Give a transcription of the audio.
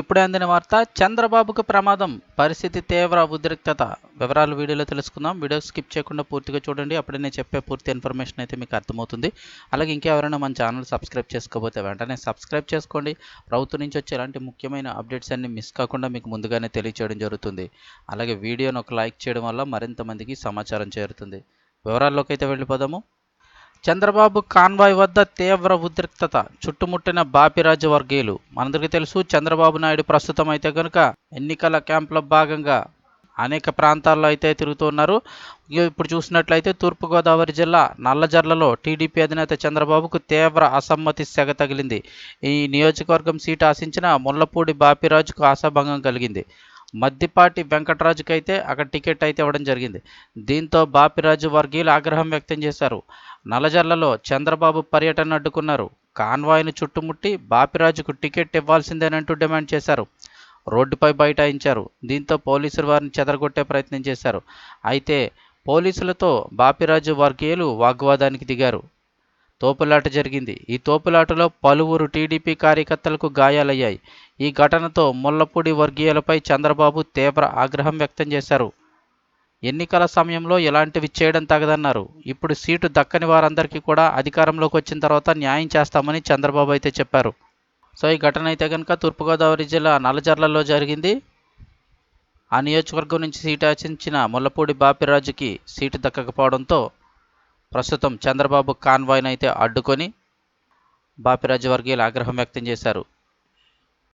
ఇప్పుడు అందిన వార్త చంద్రబాబుకు ప్రమాదం పరిస్థితి తీవ్ర ఉద్రిక్తత. వివరాలు వీడియోలో తెలుసుకుందాం. వీడియో స్కిప్ చేయకుండా పూర్తిగా చూడండి. అప్పుడే నేను చెప్పే పూర్తి ఇన్ఫర్మేషన్ అయితే మీకు అర్థమవుతుంది. అలాగే ఇంకెవరైనా మన ఛానల్ సబ్స్క్రైబ్ చేసుకోకపోతే వెంటనే సబ్స్క్రైబ్ చేసుకోండి. ప్రభుత్వం నుంచి వచ్చే ఇలాంటి ముఖ్యమైన అప్డేట్స్ అన్ని మిస్ కాకుండా మీకు ముందుగానే తెలియచేయడం జరుగుతుంది. అలాగే వీడియోను ఒక లైక్ చేయడం వల్ల మరింత మందికి సమాచారం చేరుతుంది. వివరాల్లోకి అయితే వెళ్ళిపోదాము. చంద్రబాబు కాన్వాయ్ వద్ద తీవ్ర ఉద్రిక్తత చుట్టుముట్టిన బాపిరాజు వర్గీయులు. మనందరికీ తెలుసు చంద్రబాబు నాయుడు ప్రస్తుతం అయితే కనుక ఎన్నికల క్యాంపులో భాగంగా అనేక ప్రాంతాల్లో అయితే తిరుగుతున్నారు ఇప్పుడు చూసినట్లయితే తూర్పుగోదావరి జిల్లా నల్లజర్లలో టీడీపీ అధినేత చంద్రబాబుకు తీవ్ర అసమ్మతి సెగ తగిలింది. ఈ నియోజకవర్గం సీటు ఆశించిన ముల్లపూడి బాపిరాజుకు ఆశాభంగం కలిగింది. మద్దిపాటి వెంకటరాజుకైతే అయితే అక్కడ టికెట్ అయితే ఇవ్వడం జరిగింది. దీంతో బాపిరాజు వర్గీయులు ఆగ్రహం వ్యక్తం చేశారు. నలజర్లలో చంద్రబాబు పర్యటన అడ్డుకున్నారు. కాన్వాయ్ను చుట్టుముట్టి బాపిరాజుకు టికెట్ ఇవ్వాల్సిందేనంటూ డిమాండ్ చేశారు. రోడ్డుపై బైఠాయించారు. దీంతో పోలీసులు వారిని చెదరగొట్టే ప్రయత్నం చేశారు. అయితే పోలీసులతో బాపిరాజు వర్గీయులు వాగ్వాదానికి దిగారు. తోపులాట జరిగింది. ఈ తోపులాటలో పలువురు టీడీపీ కార్యకర్తలకు గాయాలయ్యాయి. ఈ ఘటనతో ముల్లపూడి వర్గీయులపై చంద్రబాబు తీవ్ర ఆగ్రహం వ్యక్తం చేశారు. ఎన్నికల సమయంలో ఇలాంటివి చేయడం తగదన్నారు. ఇప్పుడు సీటు దక్కని వారందరికీ కూడా అధికారంలోకి వచ్చిన తర్వాత న్యాయం చేస్తామని చంద్రబాబు అయితే చెప్పారు. సో ఈ ఘటన అయితే కనుక తూర్పుగోదావరి జిల్లా నల్లజర్లలో జరిగింది. ఆ నియోజకవర్గం నుంచి సీటు ఆశించిన ముల్లపూడి బాపిరాజుకి సీటు దక్కకపోవడంతో ప్రస్తుతం చంద్రబాబు కాన్వాయ్ని అయితే అడ్డుకొని బాపిరాజు వర్గీయులు ఆగ్రహం వ్యక్తం చేశారు.